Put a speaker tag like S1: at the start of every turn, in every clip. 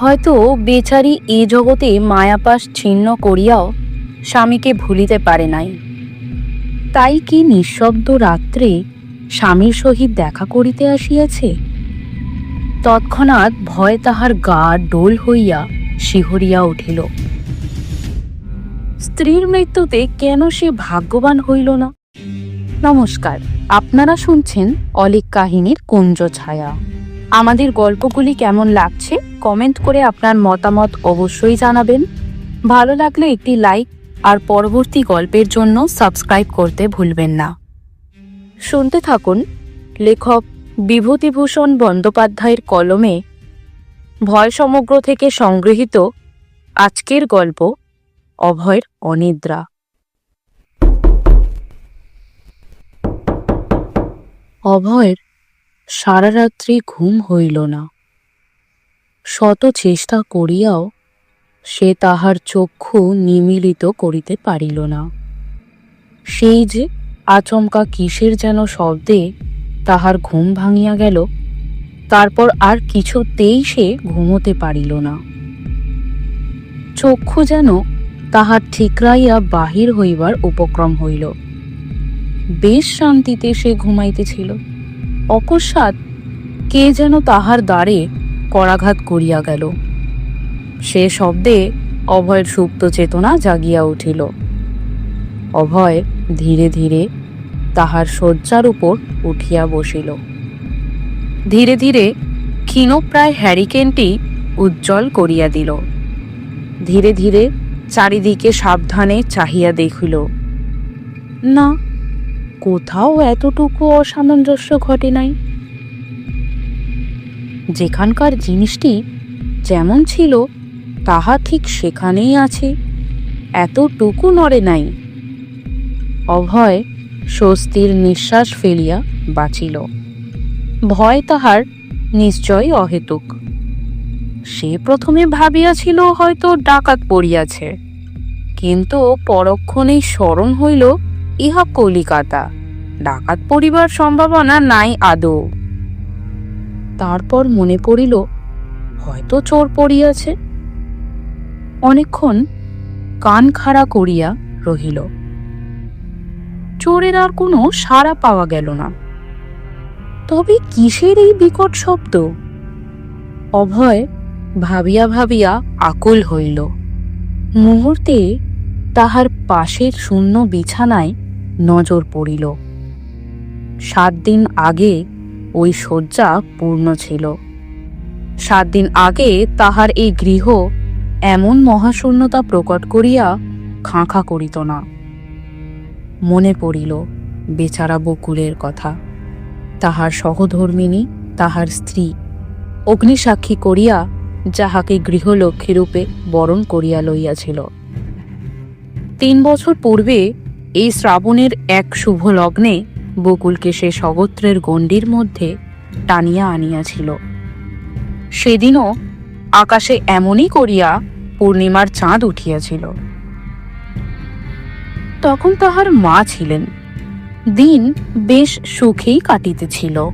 S1: হয়তো বেচারি এ জগতে মায়াপাশ ছিন্ন করিয়াও স্বামীকে ভুলিতে পারে নাই। তাই কি নিঃশব্দ রাত্রে স্বামীর সহিত দেখা করিতে আসিয়াছে? তৎক্ষণাৎ ভয় তাহার গা ডোল হইয়া শিহরিয়া উঠিল। স্ত্রীর মৃত্যুতে কেন সে ভাগ্যবান হইল না? নমস্কার, আপনারা শুনছেন অলিক কাহিনীর কুঞ্জ ছায়া। আমাদের গল্পগুলি কেমন লাগছে? কমেন্ট করে আপনার মতামত অবশ্যই জানাবেন। ভালো লাগলে একটি লাইক আর পরবর্তী গল্পের জন্য সাবস্ক্রাইব করতে ভুলবেন না। শুনতে থাকুন লেখক বিভূতিভূষণ বন্দ্যোপাধ্যায়ের কলমে ভয় সমগ্র থেকে সংগৃহীত আজকের গল্প অভয়ের অনিদ্রা। অভয়ের সারা রাত্রি ঘুম হইল না। শত চেষ্টা করিয়াও সে তাহার চক্ষু নিমিলিত করিতে পারিল না। সেই যে আচমকা কিসের যেন শব্দে তাহার ঘুম ভাঙিয়া গেল, তারপর আর কিছুতেই সে ঘুমোতে পারিল না। চক্ষু যেন তাহার ঠিকরাইয়া বাহির হইবার উপক্রম হইল। বেশ শান্তিতে সে ঘুমাইতেছিল। অকস্মাৎ কে যেন তাহার দ্বারে করাঘাত করিয়া গেল। সে শব্দে অভয়ের সুপ্ত চেতনা জাগিয়া উঠিল। অভয় ধীরে ধীরে তাহার শয্যার উপর উঠিয়া বসিল। ধীরে ধীরে ক্ষীণপ্রায় হ্যারিকেনটি উজ্জ্বল করিয়া দিল। ধীরে ধীরে চারিদিকে সাবধানে চাহিয়া দেখিল। না, কোথাও এতটুকু অসামঞ্জস্য ঘটে নাই? যেখানকার জিনিসটি যেমন ছিল, তাহা ঠিক সেখানেই আছে। এতটুকু নড়ে নাই। অভয় স্বস্তির নিঃশ্বাস ফেলিয়া বাঁচিল। ভয় তাহার নিশ্চয় অহেতুক। সে প্রথমে ভাবিয়াছিল হয়তো ডাকাত পড়িয়াছে, কিন্তু পরক্ষণেই স্মরণ হইল, ইহা কলিকাতা। ডাকাত পড়িবার সম্ভাবনা নাই আদৌ। তারপর মনে পড়িল, হয়তো চোর পড়িয়াছে। অনেকক্ষণ কান খাড়া করিয়া রহিল। চোরের আর কোনো সাড়া পাওয়া গেল না। তবে কিসের এই বিকট শব্দ? অভয় ভাবিয়া ভাবিয়া আকুল হইল। মুহূর্তে তাহার পাশের শূন্য বিছানায় নজর পড়িল। সাত দিন আগে ওই শয্যা পূর্ণ ছিল। সাত দিন আগে তাহার এই গৃহ এমন মহাশূন্যতা প্রকট করিয়া খাঁখা করিত না। মনে পড়িল, বেচারা বকুলের কথা। তাহার সহধর্মিনী, তাহার স্ত্রী অগ্নিসাক্ষী করিয়া যাহাকে গৃহলক্ষ্মীরূপে বরণ করিয়া লইয়াছিল। তিন বছর পূর্বে এই শ্রাবণের এক শুভ লগ্নে বকুলকে সে সগোত্রের গণ্ডির মধ্যে টানিয়া আনিয়াছিল। সেদিনও আকাশে এমনই করিয়া পূর্ণিমার চাঁদ উঠিয়াছিল। তখন তাহার মা ছিলেন। দিন বেশ সুখেই কাটিতেছিল।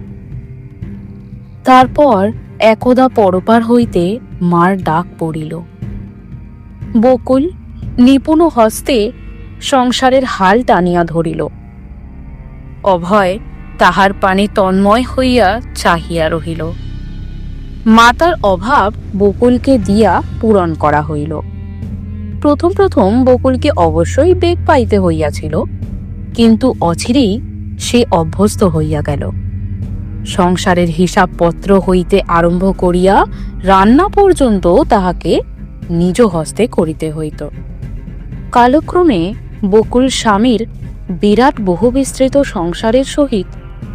S1: তারপর একদা পরপার হইতে মার ডাক পড়িল। বকুল নিপুণ হস্তে সংসারের হাল টানিয়া ধরিল। অভয় তাহার পানে তন্ময় হইয়া চাহিয়া রহিল। মাতার অভাব বকুলকে দিয়া পূরণ করা হইল। প্রথম প্রথম বকুলকে অবশ্যই বেগ পাইতে হইয়াছিল, কিন্তু অচিরেই সে অভ্যস্ত হইয়া গেল। সংসারের হিসাবপত্র হইতে আরম্ভ করিয়া রান্না পর্যন্ত তাহাকে নিজ হস্তে করিতে হইত। কালক্রমে বকুল স্বামীর বিরাট বহুবিস্তৃত সংসারের সহিত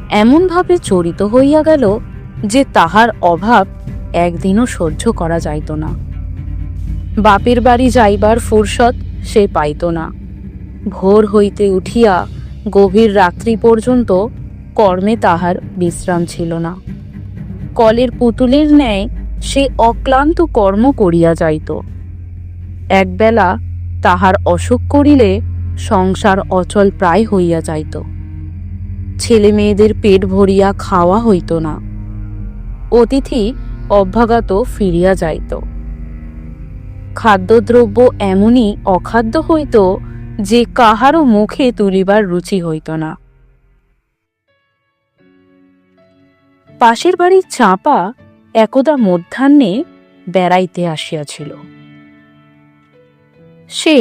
S1: এমনভাবে জড়িত হইয়া গেল যে তাহার অভাব একদিনও সহ্য করা যাইত না। বাপের বাড়ি যাইবার ফুরসত সে পাইত না। ভোর হইতে উঠিয়া গভীর রাত্রি পর্যন্ত কর্মে তাহার বিশ্রাম ছিল না। কলের পুতুলের ন্যায় সে অক্লান্ত কর্ম করিয়া যাইত। একবেলা তাহার অসুখ করিলে সংসার অচল প্রায় হইয়া যাইত। ছেলে মেয়েদের পেট ভরিয়া খাওয়া হইত না। অতিথি অভ্যাগত ফিরিয়া যাইত। খাদ্যদ্রব্য এমনই অখাদ্য হইত যে কাহারও মুখে তুলিবার রুচি হইত না। পাশের বাড়ির চাঁপা একদা মধ্যাহ্নে বেড়াইতে আসিয়াছিল। সে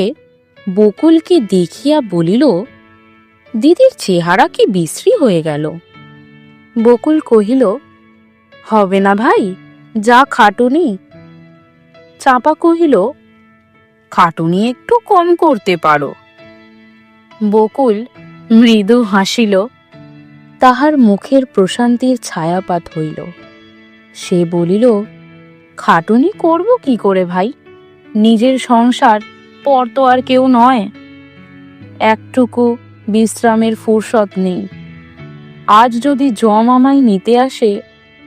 S1: বকুলকে দেখিয়া বলিল, দিদির চেহারা কি বিশ্রী হয়ে গেল? বকুল কহিল, হবে না ভাই, যা খাটুনি। চাপা কহিল, খাটুনি একটু কম করতে পারো। বকুল মৃদু হাসিল, তাহার মুখের প্রশান্তির ছায়াপাত হইল। সে বলিল, খাটুনি করব কি করে ভাই? নিজের সংসার পর তো আর কেউ নয়। একটুকু বিশ্রামের ফুরসত নেই। আজ যদি জম আমায় নিতে আসে,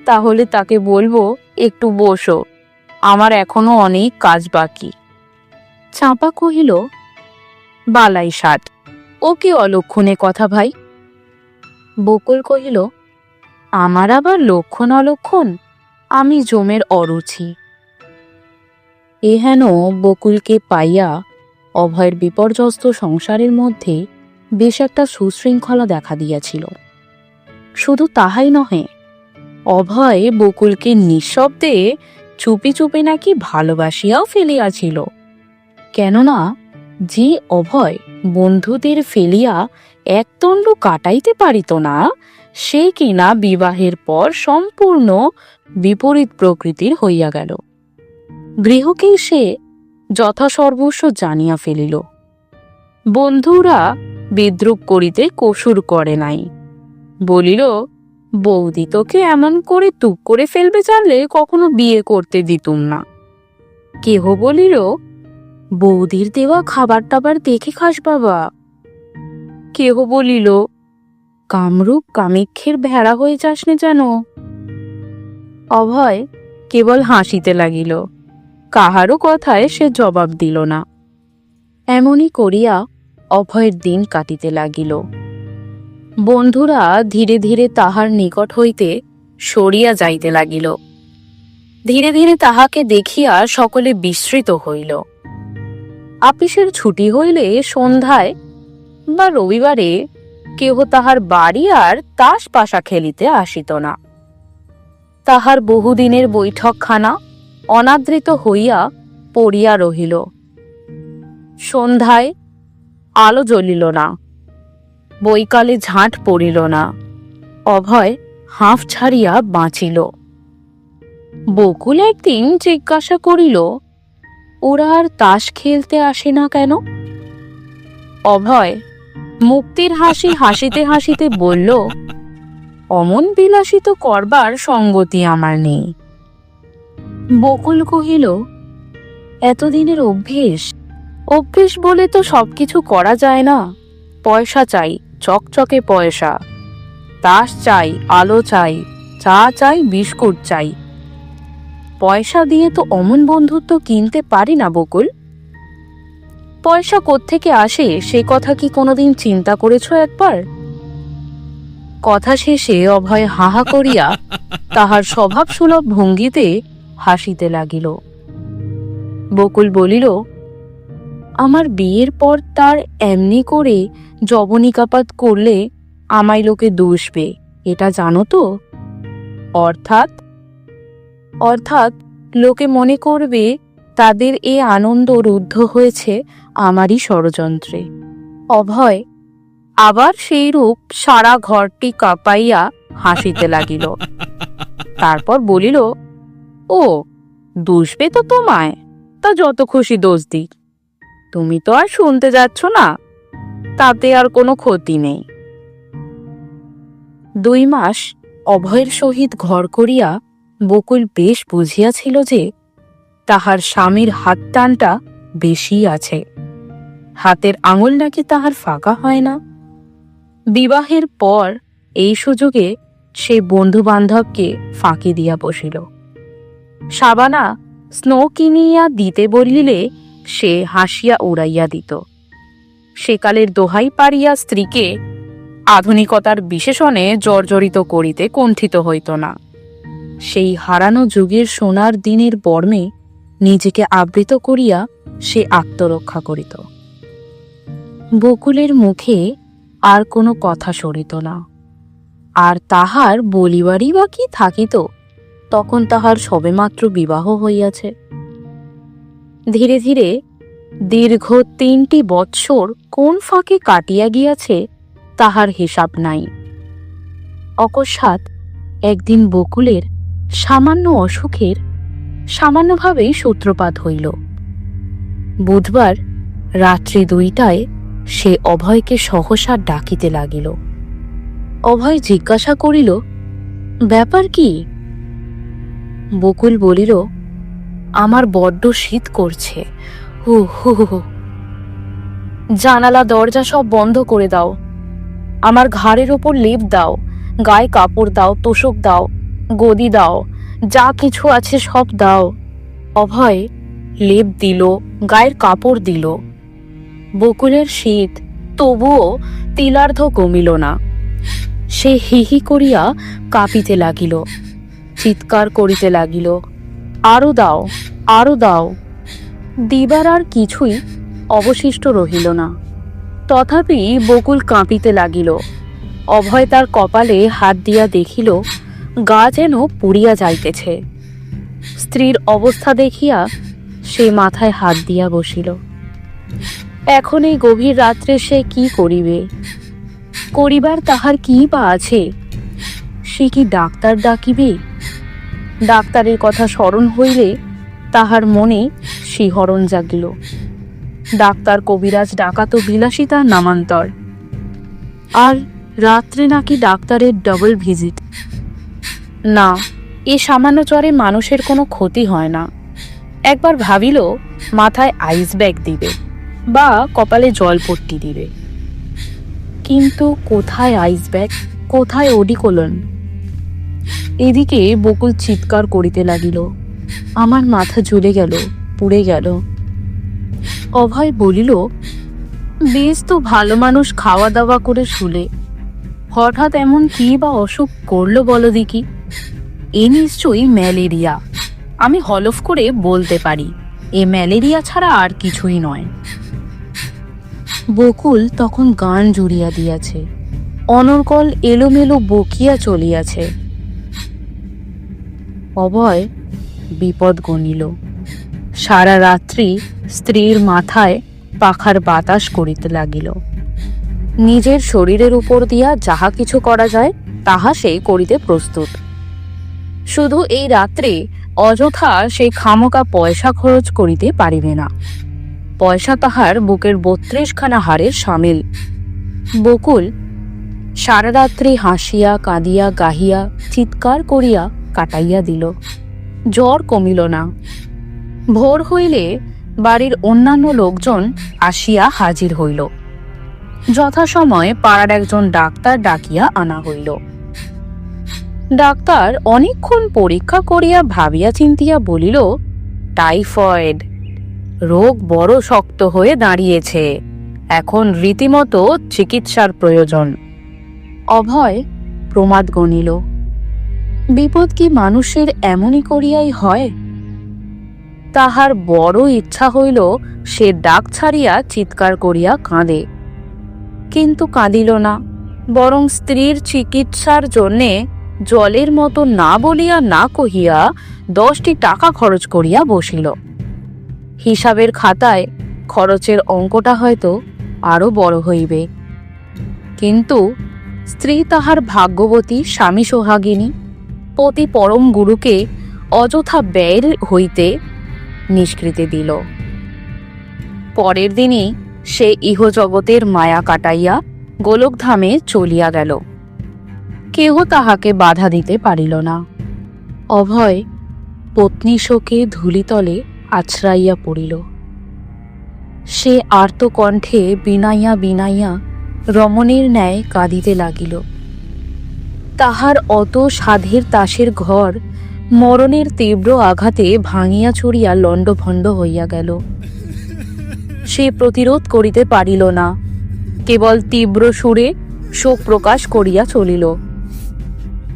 S1: তাহলে তাকে বলব, একটু বসো, আমার এখনও অনেক কাজ বাকি। চাঁপা কহিল, বালাই সাত ও কি অলক্ষণে কথা ভাই। বকুল কহিল, আমার আবার লক্ষণ অলক্ষণ? আমি জমের অরুচি। এ হেন বকুলকে পাইয়া অভয়ের বিপর্যস্ত সংসারের মধ্যে বেশ একটা সুশৃঙ্খলা দেখা দিয়াছিল। শুধু তাহাই নহে, অভয় বকুলকে নিঃশব্দে চুপি চুপি নাকি ভালোবাসিয়াও ফেলিয়াছিল। কেননা যে অভয় বন্ধুদের ফেলিয়া একদণ্ড কাটাইতে পারিত না, সে কিনা বিবাহের পর সম্পূর্ণ বিপরীত প্রকৃতির হইয়া গেল। গৃহকেই সে যথাসর্বস্ব জানিয়া ফেলিল। বন্ধুরা বিদ্রুপ করিতে কসুর করে নাই। বলিল, বৌদি তোকে এমন করে তুপ করে ফেলবে জানলে কখনো বিয়ে করতে দিতুম না। কেহ বলিল, বৌদির দেওয়া খাবার টাবার দেখে খাস বাবা। কেহ বলিল, কামরূপ কামিক্ষের ভেড়া হয়ে যাস নে যেন। অভয় কেবল হাসিতে লাগিল। কাহারও কথায় সে জবাব দিল না। এমনই করিয়া অভয়ের দিন কাটিতে লাগিল। বন্ধুরা ধীরে ধীরে তাহার নিকট হইতে সরিয়া যাইতে লাগিল। ধীরে ধীরে তাহাকে দেখিয়া সকলে বিস্মৃত হইল। আপিসের ছুটি হইলে সন্ধ্যায় বা রবিবারে কেহ তাহার বাড়ি আর তাস পাশা খেলিতে আসিত না। তাহার বহুদিনের বৈঠকখানা অনাদৃত হইয়া পড়িয়া রহিল। সন্ধ্যায় আলো জ্বলিল না, বৈকালে ঝাঁট পড়িল না, অভয় হাঁফ ছাড়িয়া বাঁচিল। বকুল একদিন জিজ্ঞাসা করিল, ওরা আর তাস খেলতে আসে না কেন? অভয় মুক্তির হাসি হাসিতে হাসিতে বলল, অমন বিলাসিত করবার সঙ্গতি আমার নেই। বকুল কহিল, এতদিনের অভ্যেস। অভ্যেস বলে তো সবকিছু করা যায় না। পয়সা চাই, চকচকে পয়সা। তাস চাই, আলো চাই, চা চাই, বিস্কুট চাই। পয়সা দিয়ে তো অমন বন্ধুত্ব কিনতে পারি না বকুল। পয়সা কোত্থেকে আসে, সে কথা কি কোনোদিন চিন্তা করেছ একবার? কথা শেষে অভয় হাহা করিয়া তাহার স্বভাব সুলভ ভঙ্গিতে হাসিতে লাগিল। বকুল বলিল, আমার বিয়ের পর তার এমনি করে জবনিকাপাত করলে আমায় লোকে দুষবে, এটা জানো তো? অর্থাৎ অর্থাৎ লোকে মনে করবে তাদের এ আনন্দ রুদ্ধ হয়েছে আমারই ষড়যন্ত্রে। অভয় আবার সেই রূপ সারা ঘরটি কাঁপাইয়া হাসিতে লাগিল। তারপর বলিল ও, দুষবে তো তোমায়। তা যত খুশি দোষ দিক। তুমি তো আর শুনতে যাচ্ছ না। তাতে আর কোনো ক্ষতি নেই। দুই মাস অভয়ের সহিত ঘর করিয়া বকুল বেশ বুঝিয়াছিল যে তাহার স্বামীর হাত টানটা বেশি আছে। হাতের আঙুল নাকি তাহার ফাঁকা হয় না। বিবাহের পর এই সুযোগে সে বন্ধু বান্ধবকে ফাঁকি দিয়া বসিল। সাবানা স্নো কিনিয়া দিতে বলিলে সে হাসিয়া উড়াইয়া দিত। সেকালের দোহাই পারিয়া স্ত্রীকে আধুনিকতার বিশেষণে জর্জরিত করিতে কণ্ঠিত হইত না। সেই হারানো যুগের সোনার দিনের বর্মে নিজেকে আবৃত করিয়া সে আত্মরক্ষা করিত। বকুলের মুখে আর কোনো কথা সরিত না। আর তাহার বলিবারই বা কি থাকিত? তখন তাহার সবেমাত্র বিবাহ হইয়াছে। ধীরে ধীরে দীর্ঘ তিনটি বৎসর কোন ফাঁকে কাটিয়া গিয়াছে তাহার হিসাব নাই। অকস্মাৎ একদিন বকুলের সামান্য অসুখের সামান্যভাবেই সূত্রপাত হইল। বুধবার রাত্রি দুইটায় সে অভয়কে সহসা ডাকিতে লাগিল। অভয় জিজ্ঞাসা করিল, ব্যাপার কি? বকুল বলিল, আমার বড্ড শীত করছে। হু হু হু। জানালা, দরজা সব বন্ধ করে দাও। আমার ঘাড়ের ওপর লেপ দাও। গায়ে কাপড় দাও, তোষক দাও। গদি দাও। যা কিছু আছে সব দাও। অভয় লেপ দিল, গায়ের কাপড় দিল। বকুলের শীত তবুও তিলার্ধ কমিল না। সে হিহি করিয়া কাঁপিতে লাগিল। চিৎকার করিতে লাগিল, আরও দাও আরও দাও। দিবার আর কিছুই অবশিষ্ট রহিল না। তথাপি বকুল কাঁপিতে লাগিল। অভয় তার কপালে হাত দিয়া দেখিল, গা যেন পুড়িয়া যাইতেছে। স্ত্রীর অবস্থা দেখিয়া সে মাথায় হাত দিয়া বসিল। এখন এই গভীর রাত্রে সে কি করিবে? করিবার তাহার কি বা আছে? সে কি ডাক্তার ডাকিবে? ডাক্তারের কথা স্মরণ হইলে তাহার মনে শিহরণ জাগিল। ডাক্তার কবিরাজ ডাকাত তো বিলাসিতার নামান্তর। আর রাত্রে নাকি ডাক্তারের ডবল ভিজিট না, এ সামান্য জ্বরে মানুষের কোনো ক্ষতি হয় না। একবার ভাবিল, মাথায় আইস ব্যাগ দিবে বা কপালে জলপট্টি দিবে। কিন্তু কোথায় আইস ব্যাগ কোথায় ওডিকোলন? এদিকে বকুল চিৎকার করিতে লাগিল। আমার মাথা ঝুলে গেল, পুড়ে গেল। অভয় বলিল, বেশ তো ভালো মানুষ খাওয়া দাওয়া করে শুলে। হঠাৎ এমন কি বা অসুখ করল বলো দেখি। এ নিশ্চয়ই ম্যালেরিয়া। আমি হলফ করে বলতে পারি, এ ম্যালেরিয়া ছাড়া আর কিছুই নয়। বকুল তখন গান জুড়িয়া দিয়াছে। অনর্গল এলোমেলো বকিয়া চলিয়াছে। অভয় বিপদ গণিল। সারা রাত্রি স্ত্রীর মাথায় পাখার বাতাস করিতে লাগিল। নিজের শরীরের উপর দিয়া যাহা কিছু করা যায়, তাহা সে করিতে প্রস্তুত। শুধু এই রাত্রে অযথা সেই খামকা পয়সা খরচ করিতে পারিবে না। পয়সা তাহার বুকের বত্রিশখানা হাড়ের সামিল। বকুল সারা রাত্রি হাসিয়া, কাঁদিয়া, গাহিয়া, চিৎকার করিয়া কাটাইয়া দিল। জ্বর কমিল না। ভোর হইলে বাড়ির অন্যান্য লোকজন আসিয়া হাজির হইল। যথাসময়ে পাড়ার একজন ডাক্তার ডাকিয়া আনা হইল। ডাক্তার অনেকক্ষণ পরীক্ষা করিয়া ভাবিয়া চিন্তিয়া বলিল, টাইফয়েড, রোগ বড় শক্ত হয়ে দাঁড়িয়েছে। এখন রীতিমতো চিকিৎসার প্রয়োজন। অভয় প্রমাদ গণিল বিপদ কি মানুষের এমনই করিয়াই হয়? তাহার বড় ইচ্ছা হইল সে ডাক ছাড়িয়া চিৎকার করিয়া কাঁদে। কিন্তু কাঁদিল না, বরং স্ত্রীর চিকিৎসার জন্যে জলের মতো না বলিয়া না কহিয়া দশটি টাকা খরচ করিয়া বসিল। হিসাবের খাতায় খরচের অঙ্কটা হয়তো আরও বড় হইবে। কিন্তু স্ত্রী তাহার ভাগ্যবতী স্বামী সোহাগিনী পতি পরম গুরুকে অযথা ব্যয়ের হইতে নিষ্কৃতি দিল। পরের দিনই সে ইহজগতের মায়া কাটাইয়া গোলকধামে চলিয়া গেল। কেহ তাহাকে বাধা দিতে পারিল না। অভয় পত্নী শোকে ধূলিতলে আছড়াইয়া পড়িল। সে আর্তকণ্ঠে বিনাইয়া বিনাইয়া রমণীর ন্যায় কাঁদিতে লাগিল। তাহার অত সাধের তাসের ঘর, মরণের তীব্র আঘাতে ভাঙিয়া চড়িয়া লণ্ডভণ্ড হইয়া গেল। সে প্রতিরোধ করিতে পারিল না, কেবল তীব্র সুরে শোক প্রকাশ করিয়া চলিল।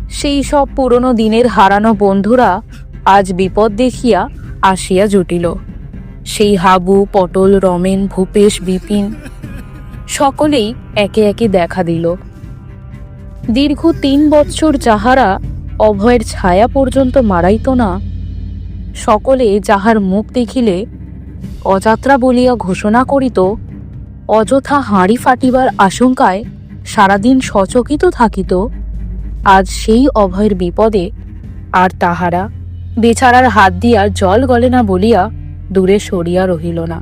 S1: সেই সব পুরনো দিনের হারানো বন্ধুরা আজ বিপদ দেখিয়া আসিয়া জুটিল। সেই হাবু, পটল, রমেন, ভূপেশ, বিপিন সকলেই একে একে দেখা দিল। দীর্ঘ তিন বৎসর যাহারা অভয়ের ছায়া পর্যন্ত মারাইত না, সকলে যাহার মুখ দেখিলে অযাত্রা বলিয়া ঘোষণা করিত, অযথা হাঁড়ি ফাটিবার আশঙ্কায় সারাদিন সচকিত থাকিত, আজ সেই অভয়ের বিপদে আর তাহারা বেচারার হাত দিয়া জল গলে না বলিয়া দূরে সরিয়া রহিল না।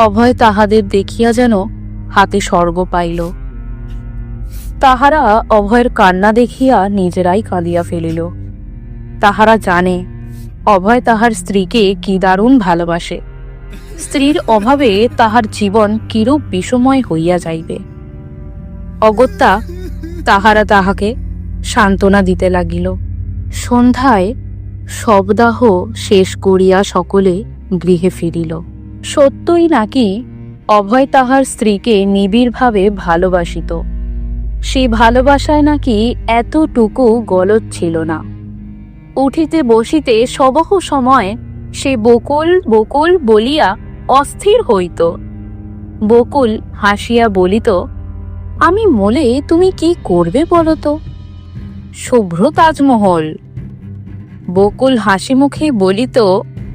S1: অভয় তাহাদের দেখিয়া যেন হাতে স্বর্গ পাইল। তাহারা অভয়ের কান্না দেখিয়া নিজেরাই কাঁদিয়া ফেলিল। তাহারা জানে, অভয় তাহার স্ত্রীকে কি দারুণ ভালোবাসে। স্ত্রীর অভাবে তাহার জীবন কিরূপ বিষময় হইয়া যাইবে। অগত্যা তাহারা তাহাকে সান্ত্বনা দিতে লাগিল। সন্ধ্যায় শবদাহ শেষ করিয়া সকলে গৃহে ফিরিল। সত্যই নাকি অভয় তাহার স্ত্রীকে নিবিড়ভাবে ভালোবাসিত। সেই ভালোবাসায় নাকি এতটুকু গলত ছিল না। উঠিতে বসিতে সবহ সময় সে বকুল বকুল বলিয়া অস্থির হইত। বকুল হাসিয়া বলিত, আমি মলে তুমি কি করবে বলো তো শুভ্র তাজমহল। বকুল হাসি মুখে বলিত,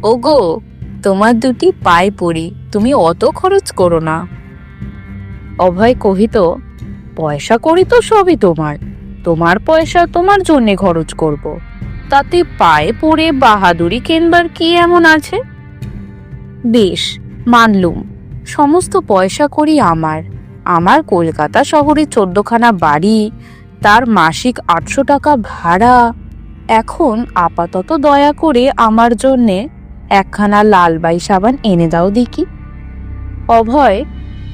S1: ওগো, তোমার দুটি পায়ে পড়ি, তুমি অত খরচ করো না। অভয় কহিত পয়সা করি তো সবই তোমার। তোমার পয়সা তোমার জন্যে খরচ করব। তাতে পায়ে পড়ে বাহাদুরি কেনবার কি এমন আছে? বেশ, মানলুম। সমস্ত পয়সা করি আমার। আমার কলকাতা শহরে চোদ্দখানা বাড়ি, তার মাসিক আটশো টাকা ভাড়া। এখন আপাতত দয়া করে আমার জন্যে একখানা লালবাই সাবান এনে দাও দেখি। অভয়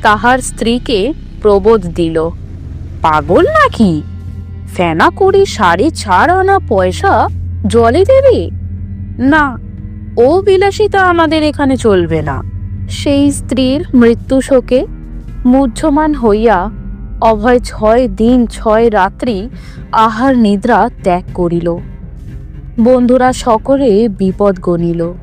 S1: তাহার স্ত্রীকে প্রবোধ দিল। পাগল নাকি? ফেনা করে সাড়ে চার আনা পয়সা, জলে দেবে? না, ও বিলাসিতা আমাদের এখানে চলবে না। সেই স্ত্রীর মৃত্যু শোকে মুহ্যমান হইয়া অভয় ছয় দিন, ছয় রাত্রি আহার নিদ্রা ত্যাগ করিল। বন্ধুরা সকলে বিপদ গণিল।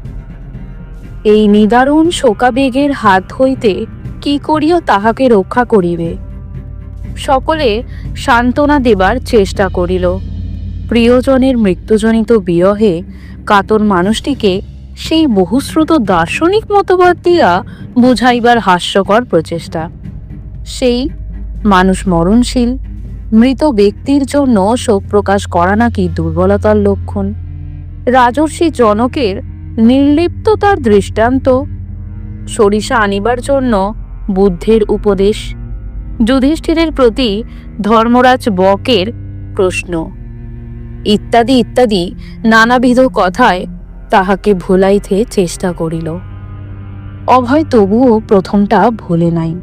S1: এই নিদারুণ শোকাবেগের হাত হইতে কি করিয়া তাহাকে রক্ষা করিবে? সকলে সান্ত্বনা দেবার চেষ্টা করিল। প্রিয়জনের মৃত্যুজনিত বিরহে কাতর মানুষটিকে সেই বহুশ্রুত দার্শনিক মতবাদ দিয়া বুঝাইবার হাস্যকর প্রচেষ্টা। সেই মানুষ মরণশীল, মৃত ব্যক্তির জন্য শোক প্রকাশ করা নাকি দুর্বলতার লক্ষণ? রাজর্ষি জনকের নির্লিপ্ততার দৃষ্টান্ত সরিষা আনিবার জন্য বুদ্ধের উপদেশ যুধিষ্ঠিরের প্রতি ধর্মরাজ বকের প্রশ্ন। ইত্যাদি ইত্যাদি নানাবিধ কথায় তাহাকে ভুলাইতে চেষ্টা করিল। অভয় তবুও প্রথমটা ভুলে নাই।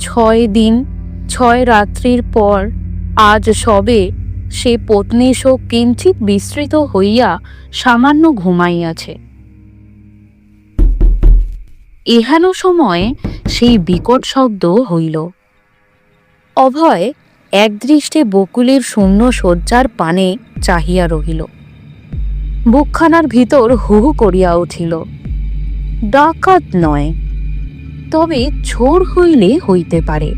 S1: ছয় দিন, ছয় রাত্রির পর আজ সবে সে পত্নী শোক কিঞ্চিত বিস্তৃত হইয়া সামান্য ঘুমাইয়াছে। এহেন সময় সেই বিকট শব্দ হইল। অভয় একদৃষ্টে বকুলের শূন্য শয্যার পানে চাহিয়া রহিল। বুকখানার ভিতর হু হু করিয়া উঠিল। ডাকাত নয়, তবে চোর হইলে হইতে পারে।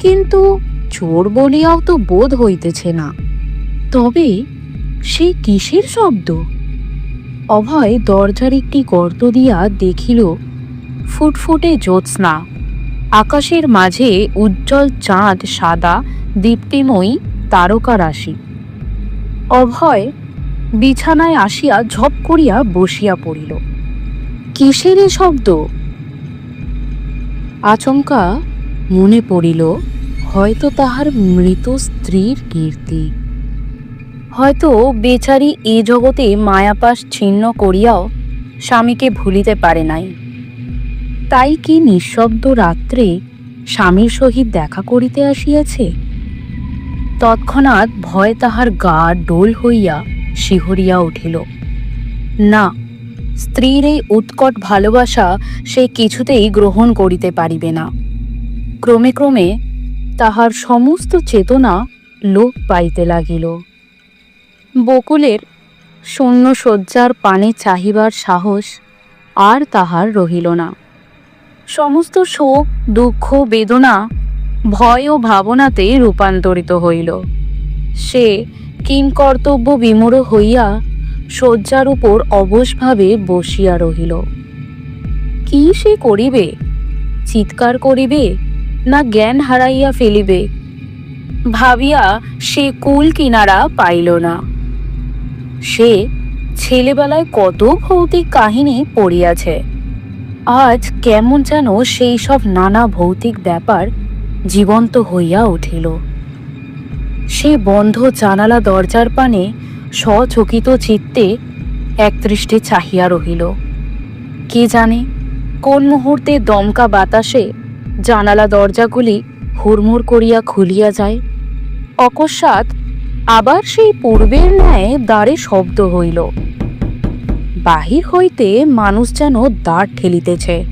S1: কিন্তু চোর বলিয়াও তো বোধ হইতেছে না। তবে সে কিসের শব্দ? অভয় দরজার একটি গর্ত দিয়া দেখিল ফুটফুটে জ্যোৎস্না। আকাশের মাঝে উজ্জ্বল চাঁদ সাদা, দীপ্তিময়ী তারকা রাশি। অভয় বিছানায় আসিয়া ঝপ করিয়া বসিয়া পড়িল। কিসের এ শব্দ? আচমকা মনে পড়িল, হয়তো তাহার মৃত স্ত্রীর কীর্তি। হয়তো বেচারি এ জগতে মায়াপাশ ছিন্ন করিয়াও স্বামীকে ভুলিতে পারে নাই। তাই কি নিঃশব্দ রাত্রে স্বামীর সহিত দেখা করিতে আসিয়াছে? তৎক্ষণাৎ ভয় তাহার গা ডোল হইয়া শিহরিয়া উঠিল। না, স্ত্রীর এই উৎকট ভালোবাসা সে কিছুতেই গ্রহণ করিতে পারিবে না। ক্রমে ক্রমে তাহার সমস্ত চেতনা লোপ পাইতে লাগিল। বকুলের শূন্য শয্যার পানে চাহিবার সাহস আর তাহার রহিল না। সমস্ত শোক, দুঃখ, বেদনা, ভয় ও ভাবনাতে রূপান্তরিত হইল। সে কিংকর্তব্য বিমূঢ় হইয়া শয্যার উপর অবশভাবে বসিয়া রহিল। কি সে করিবে? চিৎকার করিবে না জ্ঞান হারাইয়া ফেলিবে? ভাবিয়া সে কুল কিনারা পাইল না। সে ছেলেবেলায় কত ভৌতিক কাহিনী পড়িয়াছে। আজ কেমন যেন সেই সব নানা ভৌতিক ব্যাপার জীবন্ত হইয়া উঠিল। সে বন্ধ জানালা দরজার পানে সচকিত চিত্তে একদৃষ্টে চাহিয়া রহিল। কে জানে কোন মুহূর্তে দমকা বাতাসে জানালা দরজাগুলি হুড়মুড় করিয়া খুলিয়া যায়। অকস্মাৎ আবার সেই পূর্বের ন্যায় দ্বারে শব্দ হইল। বাহির হইতে মানুষ যেন দ্বার ঠেলিতেছে।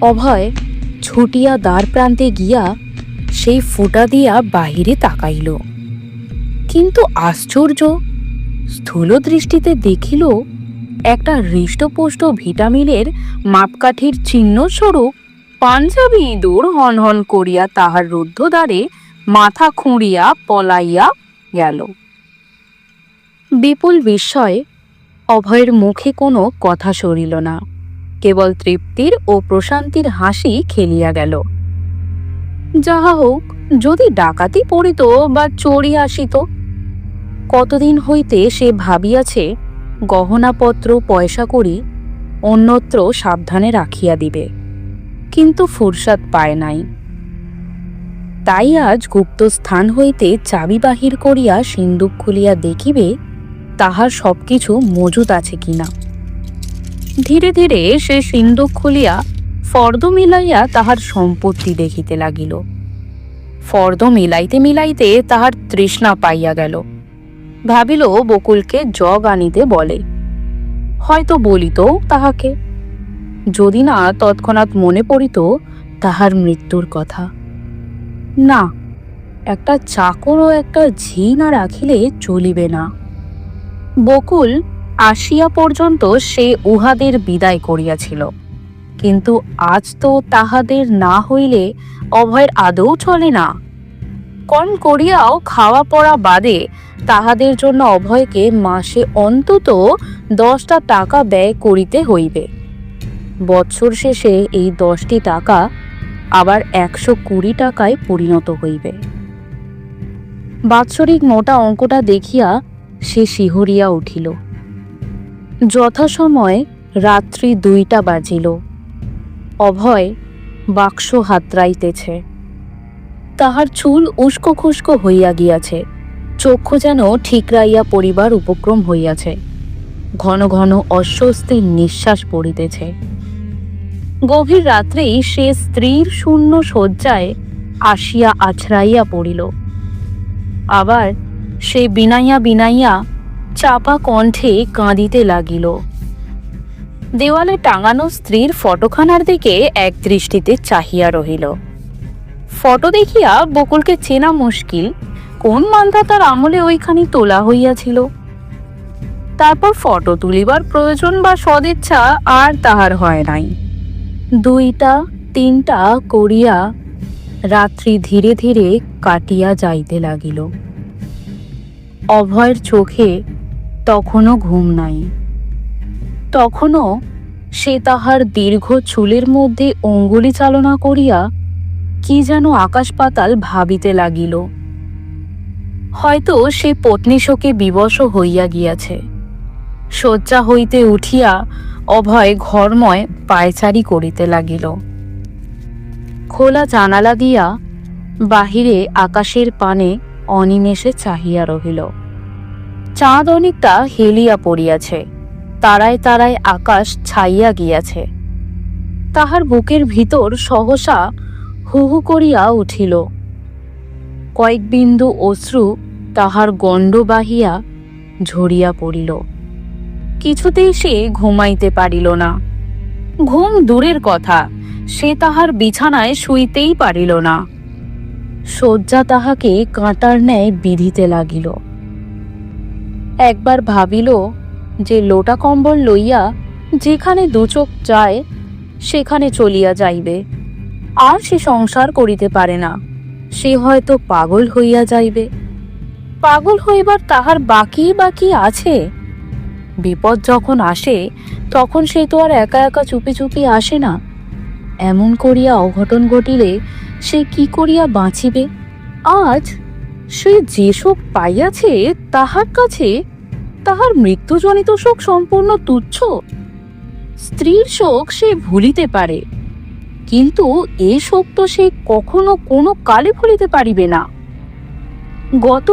S1: অভয় ছুটিয়া দ্বার প্রান্তে গিয়া সেই ফুটা দিয়া বাহিরে তাকাইল। কিন্তু আশ্চর্য, স্থূল দৃষ্টিতে দেখিল, একটা হৃষ্টপুষ্ট ভিটামিনের মাপকাঠির চিহ্ন স্বরূপ পাঞ্জাবি ইঁদুর হন হন করিয়া তাহার রুদ্ধদ্বারে মাথা খুঁড়িয়া পলাইয়া গেল। বিপুল বিস্ময়ে অভয়ের মুখে কোনো কথা সরিল না। কেবল তৃপ্তির ও প্রশান্তির হাসি খেলিয়া গেল। যাহা হোক, যদি ডাকাতি পড়িত বা চোরি আসিত, কতদিন হইতে সে ভাবিয়াছে, গহনাপত্র, পয়সা করি অন্যত্র সাবধানে রাখিয়া দিবে। কিন্তু ফুরসাদ পায় নাই। তাই আজ গুপ্ত স্থান হইতে চাবি বাহির করিয়া সিন্দুক খুলিয়া দেখিবে তাহার সবকিছু মজুদ আছে কিনা। ধীরে ধীরে সে সিন্দুক খুলিয়া ফর্দ মিলাইয়া তাহার সম্পত্তি দেখিতে লাগিল। ফর্দ মিলাইতে মিলাইতে তাহার তৃষ্ণা পাইয়া গেল। ভাবিল বকুলকে জগ আনিতে বলে। হয়তো বলিত তাহাকে। যদি না তৎক্ষণাৎ মনে পড়িত তাহার মৃত্যুর কথা। না, একটা চাকর ও একটা ঝি না রাখিলে চলিবে না। বকুল আসিয়া পর্যন্ত সে উহাদের বিদায় করিয়াছিল। কিন্তু আজ তো তাহাদের না হইলে অভয়ের আদৌ চলে না। কম করিয়াও খাওয়া পড়া বাদে তাহাদের জন্য অভয়কে মাসে অন্তত দশটা টাকা ব্যয় করিতে হইবে। বৎসর শেষে এই দশটি টাকা আবার একশো কুড়ি টাকায় পরিণত হইবে। বাৎসরিক মোটা অঙ্কটা দেখিয়া সে শিহরিয়া উঠিল। যথাসময় রাত্রি দুইটা বাজিল। অভয় বাক্স হাতড়াইতেছে। তাহার চুল উস্কো খুস্কো হইয়া গিয়াছে। চক্ষু যেন ঠিকরাইয়া পরিবার উপক্রম হইয়াছে। ঘন ঘন অস্বস্তির নিঃশ্বাস পড়িতেছে। গভীর রাত্রেই সে স্ত্রীর শূন্য শয্যায় আসিয়া আছড়াইয়া পড়িল। আবার সে বিনাইয়া বিনাইয়া চাপা কণ্ঠে কাঁদিতে লাগিল। দেওয়ালে টাঙানো স্ত্রীর ফটোখানার দিকে এক দৃষ্টিতে চাহিয়া রহিল। ফটো দেখিয়া বকুলকে চেনা মুশকিল, কোন মান্তা তার আমলে ওইখানি তোলা হইয়াছিল। তারপর ফটো তুলিবার প্রয়োজন বা সদিচ্ছা আর তাহার হয় নাই। দুইটা, তিনটা করিয়া রাত্রি ধীরে ধীরে কাটিয়া যাইতে লাগিল। অভয়ের চোখে তখনও ঘুম নাই। তখনও সে তাহার দীর্ঘ চুলের মধ্যে অঙ্গুলি চালনা করিয়া কি যেন আকাশ পাতাল ভাবিতে লাগিল। হয়তো সে পত্নীশোকে বিবশ হইয়া গিয়াছে। শয্যা হইতে উঠিয়া অভয় ঘরময় পায়চারি করিতে লাগিল। খোলা জানালা দিয়া বাহিরে আকাশের পানে অনিমেষে চাহিয়া রহিল। চাঁদ অনেকটা হেলিয়া পড়িয়াছে, তারায় তারায় আকাশ ছাইয়া গিয়াছে। তাহার বুকের ভিতর সহসা হু হু করিয়া উঠিল। কয়েক বিন্দু অশ্রু তাহার গণ্ড বাহিয়া ঝরিয়া পড়িল। কিছুতেই সে ঘুমাইতে পারিল না। ঘুম দূরের কথা, সে তাহার বিছানায় শুইতেই পারিল না। শয্যা তাহাকে কাঁটার ন্যায় বিধিতে লাগিল। একবার ভাবিল যে লোটা কম্বল লইয়া যেখানে দুচোখ যায়, সেখানে চলিয়া যাইবে। আর সে সংসার করিতে পারে না। সে হয়তো পাগল হইয়া যাইবে। পাগল হইবার তাহার বাকি বাকি আছে। বিপদ যখন আসে, তখন সে তো আর একা একা চুপি চুপি আসে না। এমন করিয়া অঘটন ঘটিলে সে কি করিয়া বাঁচিবে? আজ সে যে শোক পাইয়াছে, তাহার কাছে তাহার মৃত্যুজনিত শোক সম্পূর্ণ তুচ্ছ। স্ত্রীর শোক সে ভুলিতে পারে, কিন্তু এ শোক তো সে কখনো কোনো কালে ভুলিতে পারিবে না। গত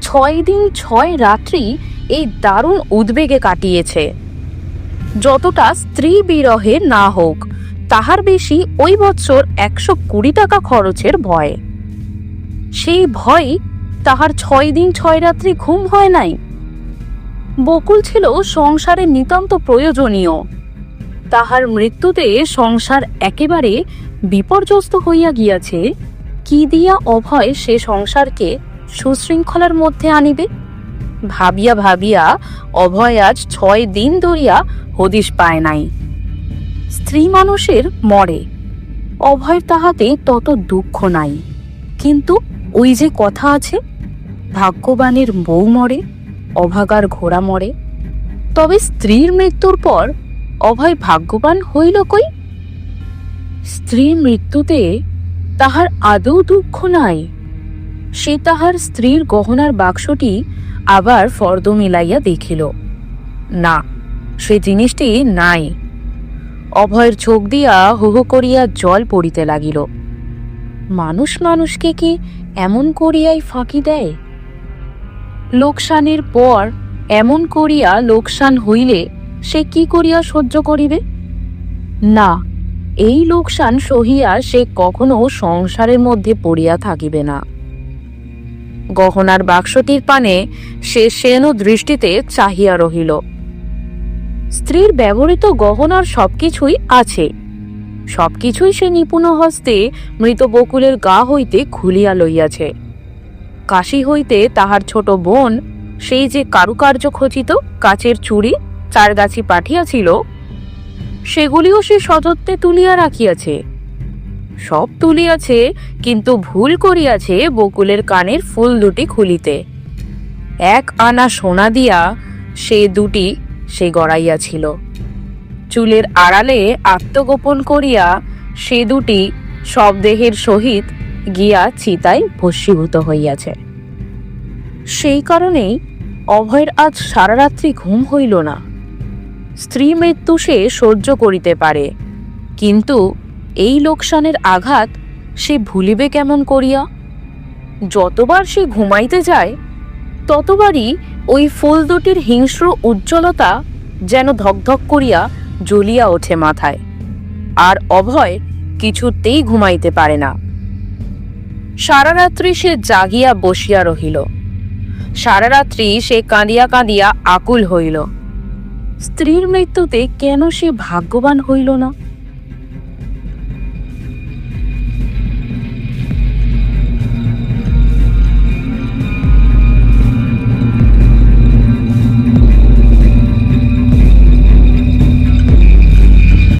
S1: ছয় দিন ছয় রাত্রি এই দারুণ উদ্বেগে কাটিয়েছে। যতটা স্ত্রী বিরহে না হোক তাহার বেশি ওই বছর একশো কুড়ি টাকা খরচের ভয়। সেই ভয় তাহার ছয় দিন ছয় রাত্রি ঘুম হয় নাই। বকুল ছিল সংসারে নিতান্ত প্রয়োজনীয়। তাহার মৃত্যুতে সংসার একেবারে বিপর্যস্ত হইয়া গিয়াছে, কি দিয়া অভয় সে সংসারকে সুশৃঙ্খলার মধ্যে আনিবে? ভাবিয়া ভাবিয়া অভয় আজ ছয় দিন ধরিয়া হদিশ পায় নাই। স্ত্রী মানুষের মরে। অভয় তাহাতে তত দুঃখ নাই। কিন্তু ওই যে কথা আছে, ভাগ্যবানের বউ মরে, অভাগার ঘোড়া মরে, তবে স্ত্রীর মৃত্যুর পর অভয় ভাগ্যবান হইল কই? স্ত্রীর মৃত্যুতে তাহার আদৌ দুঃখ নাই। সে তাহার স্ত্রীর গহনার বাক্সটি আবার ফর্দ মিলাইয়া দেখিল। না, সে জিনিসটি নাই। অভয়ের চোখ দিয়া হু হু করিয়া জল পড়িতে লাগিল। মানুষ মানুষকে কি এমন করিয়াই ফাঁকি দেয়? লোকসানের পর এমন করিয়া লোকসান হইলে সে কি করিয়া সহ্য করিবে? না, এই লোকসান সহিয়া সে কখনো সংসারের মধ্যে পড়িয়া থাকিবে না। গহনার বাক্সটির পানে সে সেন দৃষ্টিতে চাহিয়া রহিল। স্ত্রীর ব্যবহৃত গহনার সবকিছুই আছে। সবকিছুই সে নিপুণ হস্তে মৃত বকুলের গা হইতে খুলিয়া লইয়াছে। কাশি হইতে তাহার ছোট বোন, সেই যে কারুকার্য খচিত কাচের চুড়ি, চারগাছি পাঠিয়াছিল, সেগুলিও সে সযত্নে তুলিয়া রাখিয়াছে। সব তুলিয়াছে, কিন্তু ভুল করিয়াছে বকুলের কানের ফুল দুটি খুলিতে। এক আনা সোনা দিয়া সে দুটি সে গড়াইয়াছিল চুলের আড়ালে আত্মগোপন করিয়া সে দুটি সব দেহের সহিত গিয়া চিতায় ভস্মীভূত হইয়াছে। সেই কারণেই অভয়ের আজ সারা রাত্রি ঘুম হইল না। স্ত্রী মৃত্যু সে সহ্য করিতে পারে, কিন্তু এই লোকসানের আঘাত সে ভুলিবে কেমন করিয়া? যতবার সে ঘুমাইতে যায় ততবারই ওই ফুল দুটির হিংস্র উজ্জ্বলতা যেন ধকধক করিয়া জ্বলিয়া ওঠে মাথায়। আর অভয় কিছুতেই ঘুমাইতে পারে না। সারা রাত্রি সে জাগিয়া বসিয়া রহিল। সারা রাত্রি সে কাঁদিয়া কাঁদিয়া আকুল হইল। স্ত্রীর মৃত্যুতে কেন সে ভাগ্যবান হইল না?